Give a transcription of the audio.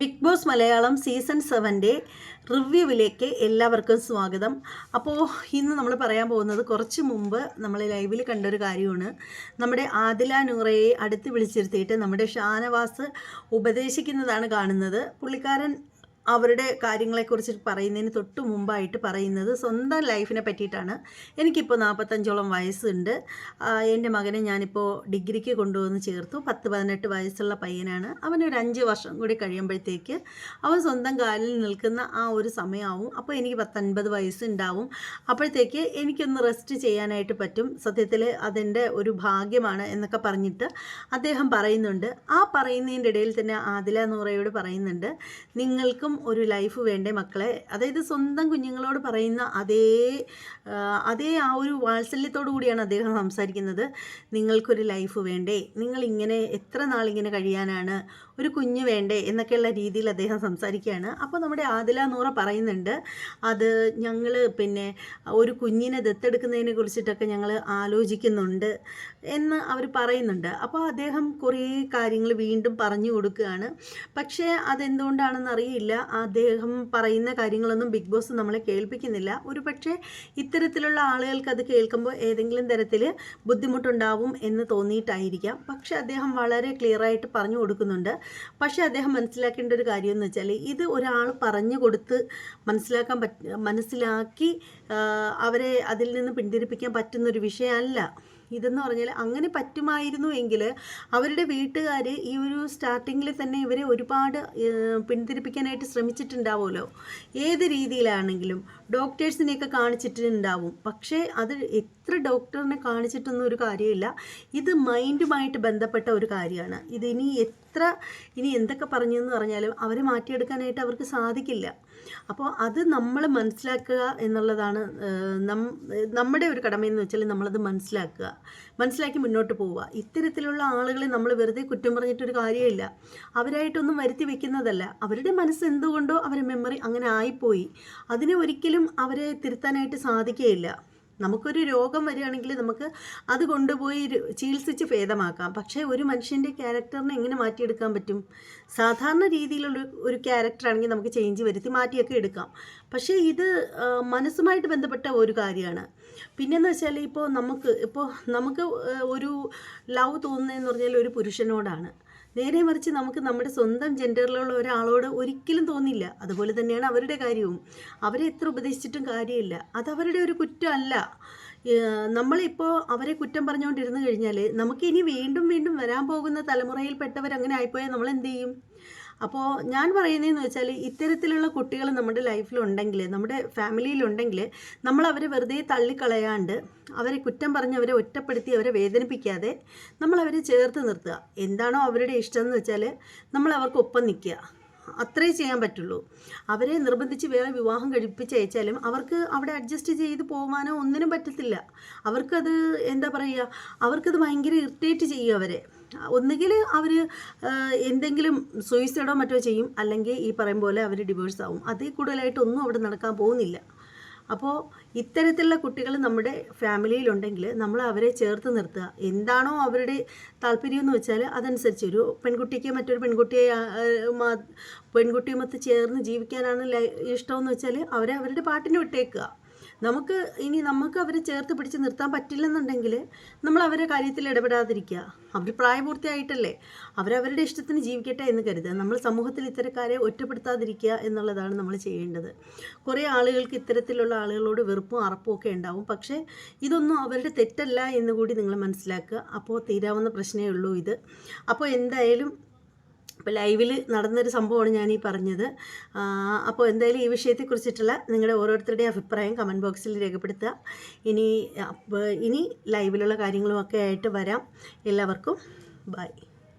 Big Boss Malayalam season സെവന്റെ റിവ്യൂവിലേക്ക് എല്ലാവർക്കും സ്വാഗതം. അപ്പോൾ ഇന്ന് നമ്മൾ പറയാൻ പോകുന്നത് കുറച്ച് മുമ്പ് നമ്മൾ ലൈവിൽ കണ്ടൊരു കാര്യമാണ്. നമ്മുടെ ആദില നൂറയെ അടുത്ത് വിളിച്ചിരുത്തിയിട്ട് നമ്മുടെ ഷാനവാസ് ഉപദേശിക്കുന്നതാണ് കാണുന്നത്. പുള്ളിക്കാരൻ അവരുടെ കാര്യങ്ങളെക്കുറിച്ച് പറയുന്നതിന് തൊട്ട് മുമ്പായിട്ട് പറയുന്നത് സ്വന്തം ലൈഫിനെ പറ്റിയിട്ടാണ്. എനിക്കിപ്പോൾ നാൽപ്പത്തഞ്ചോളം വയസ്സുണ്ട്. എന്റെ മകനെ ഞാനിപ്പോൾ ഡിഗ്രിക്ക് കൊണ്ടുവന്ന് ചേർത്തു. പത്ത് പതിനെട്ട് വയസ്സുള്ള പയ്യനാണ്. അവനൊരു അഞ്ച് വർഷം കൂടി കഴിയുമ്പോഴത്തേക്ക് അവൻ സ്വന്തം കാലിൽ നിൽക്കുന്ന ആ ഒരു സമയമാവും. അപ്പോൾ എനിക്ക് പത്തൊൻപത് വയസ്സുണ്ടാവും. അപ്പോഴത്തേക്ക് എനിക്കൊന്ന് റെസ്റ്റ് ചെയ്യാനായിട്ട് പറ്റും. സത്യത്തിൽ അതെന്റെ ഒരു ഭാഗ്യമാണ് എന്നൊക്കെ പറഞ്ഞിട്ട് അദ്ദേഹം പറയുന്നുണ്ട്. ആ പറയുന്നതിന്റെ ഇടയിൽ തന്നെ ആദില നൂറയോട് പറയുന്നുണ്ട്. നിങ്ങൾക്കും ഒരു ലൈഫ് വേണ്ടേ മക്കളെ? അതായത് സ്വന്തം കുഞ്ഞുങ്ങളോട് പറയുന്ന അതേ അതേ ആ ഒരു വാത്സല്യത്തോടു കൂടിയാണ് അദ്ദേഹം സംസാരിക്കുന്നത്. നിങ്ങൾക്കൊരു ലൈഫ് വേണ്ടേ? നിങ്ങൾ ഇങ്ങനെ എത്ര നാളിങ്ങനെ കഴിയാനാണ്? ഒരു കുഞ്ഞ് വേണ്ടേ? എന്നൊക്കെയുള്ള രീതിയിൽ അദ്ദേഹം സംസാരിക്കുകയാണ്. അപ്പോൾ നമ്മുടെ ആദില നൂറ പറയുന്നുണ്ട് അത് ഞങ്ങൾ പിന്നെ ഒരു കുഞ്ഞിനെ ദത്തെടുക്കുന്നതിനെ കുറിച്ചിട്ടൊക്കെ ഞങ്ങൾ ആലോചിക്കുന്നുണ്ട് എന്ന് അവർ പറയുന്നുണ്ട്. അപ്പോൾ അദ്ദേഹം കുറേ കാര്യങ്ങൾ വീണ്ടും പറഞ്ഞു കൊടുക്കുകയാണ്. പക്ഷേ അതെന്തുകൊണ്ടാണെന്ന് അറിയില്ല അദ്ദേഹം പറയുന്ന കാര്യങ്ങളൊന്നും ബിഗ് ബോസ് നമ്മളെ കേൾപ്പിക്കുന്നില്ല. ഒരു പക്ഷേ ഇത്തരത്തിലുള്ള ആളുകൾക്ക് അത് കേൾക്കുമ്പോൾ ഏതെങ്കിലും തരത്തിൽ ബുദ്ധിമുട്ടുണ്ടാവും എന്ന് തോന്നിയിട്ടായിരിക്കാം. പക്ഷേ അദ്ദേഹം വളരെ ക്ലിയറായിട്ട് പറഞ്ഞു കൊടുക്കുന്നുണ്ട്. പക്ഷേ അദ്ദേഹം മനസ്സിലാക്കേണ്ട ഒരു കാര്യം എന്ന് വെച്ചാൽ ഇത് ഒരാൾ പറഞ്ഞു കൊടുത്ത് മനസ്സിലാക്കാൻ പറ്റ മനസ്സിലാക്കി അവരെ അതിൽ നിന്ന് പിന്തിരിപ്പിക്കാൻ പറ്റുന്നൊരു വിഷയമല്ല ഇതെന്ന് പറഞ്ഞാൽ അങ്ങനെ പറ്റുമായിരുന്നു എങ്കിൽ അവരുടെ വീട്ടുകാർ ഈ ഒരു സ്റ്റാർട്ടിങ്ങിൽ തന്നെ ഇവരെ ഒരുപാട് പിന്തിരിപ്പിക്കാനായിട്ട് ശ്രമിച്ചിട്ടുണ്ടാവുമല്ലോ. ഏത് രീതിയിലാണെങ്കിലും ഡോക്ടേഴ്സിനെയൊക്കെ കാണിച്ചിട്ടുണ്ടാവും. പക്ഷേ അത് എത്ര ഡോക്ടറിനെ കാണിച്ചിട്ടൊന്നും ഒരു കാര്യമില്ല. ഇത് മൈൻഡുമായിട്ട് ബന്ധപ്പെട്ട ഒരു കാര്യമാണ്. ഇതിനി എത്ര ഇനി എന്തൊക്കെ പറഞ്ഞു എന്ന് പറഞ്ഞാലും അവരെ മാറ്റിയെടുക്കാനായിട്ട് അവർക്ക് സാധിക്കില്ല. അപ്പോൾ അത് നമ്മൾ മനസ്സിലാക്കുക എന്നുള്ളതാണ് നമ്മുടെ ഒരു കടമയെന്ന് വെച്ചാൽ നമ്മളത് മനസ്സിലാക്കുക. മനസ്സിലാക്കി മുന്നോട്ട് പോവുക. ഇത്തരത്തിലുള്ള ആളുകളെ നമ്മൾ വെറുതെ കുറ്റം പറഞ്ഞിട്ടൊരു കാര്യമില്ല. അവരായിട്ടൊന്നും വരുത്തി വെക്കുന്നതല്ല. അവരുടെ മനസ്സ് എന്തുകൊണ്ടോ അവരുടെ മെമ്മറി അങ്ങനെ ആയിപ്പോയി. അതിനെ ഒരിക്കലും അവരെ തിരുത്താനായിട്ട് സാധിക്കുകയില്ല. നമുക്കൊരു രോഗം വരികയാണെങ്കിൽ നമുക്ക് അത് കൊണ്ടുപോയി ചികിത്സിച്ച് ഭേദമാക്കാം. പക്ഷേ ഒരു മനുഷ്യന്റെ ക്യാരക്ടറിനെ എങ്ങനെ മാറ്റിയെടുക്കാൻ പറ്റും? സാധാരണ രീതിയിലുള്ള ഒരു- ക്യാരക്ടറാണെങ്കിൽ നമുക്ക് ചേഞ്ച് വരുത്തി മാറ്റിയൊക്കെ എടുക്കാം. പക്ഷേ ഇത് മനസ്സുമായിട്ട് ബന്ധപ്പെട്ട ഒരു കാര്യമാണ്. പിന്നെന്ന് വെച്ചാൽ ഇപ്പോൾ നമുക്ക് ഇപ്പോൾ നമുക്ക് ഒരു ലവ് തോന്നുന്നതെന്ന് പറഞ്ഞാൽ ഒരു പുരുഷനോടാണ്. നേരെ മറിച്ച് നമുക്ക് നമ്മുടെ സ്വന്തം ജെൻഡറിലുള്ള ഒരാളോട് ഒരിക്കലും തോന്നില്ല. അതുപോലെ തന്നെയാണ് അവരുടെ കാര്യവും. അവരെ എത്ര ഉപദേശിച്ചിട്ടും കാര്യമില്ല. അതവരുടെ ഒരു കുറ്റമല്ല. നമ്മളിപ്പോൾ അവരെ കുറ്റം പറഞ്ഞുകൊണ്ടിരുന്നു കഴിഞ്ഞാൽ നമുക്ക് ഇനി വീണ്ടും വീണ്ടും വരാൻ പോകുന്ന തലമുറയിൽപ്പെട്ടവർ അങ്ങനെ ആയിപ്പോയാൽ നമ്മൾ എന്ത് ചെയ്യും? അപ്പോൾ ഞാൻ പറയുന്നതെന്ന് വെച്ചാൽ ഇത്തരത്തിലുള്ള കുട്ടികൾ നമ്മുടെ ലൈഫിലുണ്ടെങ്കിൽ നമ്മുടെ ഫാമിലിയിലുണ്ടെങ്കിൽ നമ്മൾ അവരെ വെറുതെ തള്ളിക്കളയാണ്ട് അവരെ കുറ്റം പറഞ്ഞ് അവരെ ഒറ്റപ്പെടുത്തി അവരെ വേദനിപ്പിക്കാതെ നമ്മൾ അവരെ ചേർത്ത് നിർത്തുക. എന്താണോ അവരുടെ ഇഷ്ടം എന്ന് വെച്ചാൽ നമ്മൾ അവർക്ക് ഒപ്പം നിൽക്കുക. അത്രേ ചെയ്യാൻ പറ്റുള്ളൂ. അവരെ നിർബന്ധിച്ച് വേറെ വിവാഹം കഴിപ്പിച്ച് അയച്ചാലും അവർക്ക് അവിടെ അഡ്ജസ്റ്റ് ചെയ്ത് പോകാനോ ഒന്നിനും പറ്റത്തില്ല. അവർക്കത് എന്താ പറയുക? അവർക്കത് ഭയങ്കര ഇറിറ്റേറ്റ് ചെയ്യും അവരെ. ഒന്നുകിൽ അവർ എന്തെങ്കിലും സൂയിസൈഡോ മറ്റോ ചെയ്യും അല്ലെങ്കിൽ ഈ പറയും പോലെ അവർ ഡിവോഴ്സ് ആവും. അതിൽ കൂടുതലായിട്ടൊന്നും അവിടെ നടക്കാൻ പോകുന്നില്ല. അപ്പോൾ ഇത്തരത്തിലുള്ള കുട്ടികൾ നമ്മുടെ ഫാമിലിയിലുണ്ടെങ്കിൽ നമ്മൾ അവരെ ചേർത്ത് നിർത്തുക. എന്താണോ അവരുടെ താല്പര്യം എന്ന് വെച്ചാൽ അതനുസരിച്ച് ഒരു പെൺകുട്ടിക്ക് മറ്റൊരു പെൺകുട്ടിയെ പെൺകുട്ടിയുമൊത്ത് ചേർന്ന് ജീവിക്കാനാണ് ഇഷ്ടമെന്ന് വെച്ചാൽ അവരെ അവരുടെ പാട്ടിന് വിട്ടേക്കുക. നമുക്ക് ഇനി നമുക്ക് അവരെ ചേർത്ത് പിടിച്ച് നിർത്താൻ പറ്റില്ലെന്നുണ്ടെങ്കിൽ നമ്മൾ അവരെ കാര്യത്തിൽ ഇടപെടാതിരിക്കുക. അവർ പ്രായപൂർത്തിയായിട്ടല്ലേ. അവരവരുടെ ഇഷ്ടത്തിന് ജീവിക്കട്ടെ എന്ന് കരുതുക. നമ്മൾ സമൂഹത്തിൽ ഇത്തരക്കാരെ ഒറ്റപ്പെടുത്താതിരിക്കുക എന്നുള്ളതാണ് നമ്മൾ ചെയ്യേണ്ടത്. കുറേ ആളുകൾക്ക് ഇത്തരത്തിലുള്ള ആളുകളോട് വെറുപ്പും അറപ്പും ഒക്കെ ഉണ്ടാവും. പക്ഷേ ഇതൊന്നും അവരുടെ തെറ്റല്ല എന്ന് കൂടി നിങ്ങൾ മനസ്സിലാക്കുക. അപ്പോൾ തീരാവുന്ന പ്രശ്നമേ ഉള്ളൂ ഇത്. അപ്പോൾ എന്തായാലും ഇപ്പോൾ ലൈവിൽ നടന്നൊരു സംഭവമാണ് ഞാൻ ഈ പറഞ്ഞത് അപ്പോൾ എന്തായാലും ഈ വിഷയത്തെക്കുറിച്ചിട്ടുള്ള നിങ്ങളുടെ ഓരോരുത്തരുടെയും അഭിപ്രായം കമന്റ് ബോക്സിൽ രേഖപ്പെടുത്തുക. ഇനി ഇനി ലൈവിലുള്ള കാര്യങ്ങളുമൊക്കെ ആയിട്ട് വരാം. എല്ലാവർക്കും ബൈ.